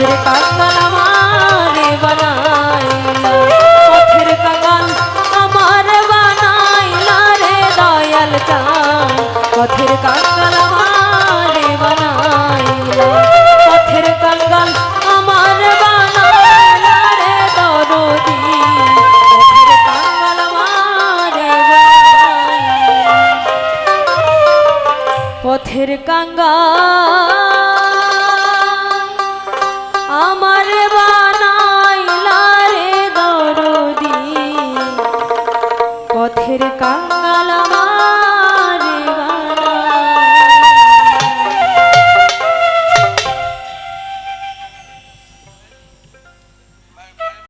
পথের কাঙ্গাল আমারে বানাইলা পথের কাঙ্গাল আমার বানাইলা রে দয়াল চান পথের কাঙ্গাল আমারে বানাইলা পথের কাঙ্গাল আমার বানাইলা রে দরদি। পথের কাঙ্গাল আমারে বানাইলা পথের কাঙ্গাল চোখের কা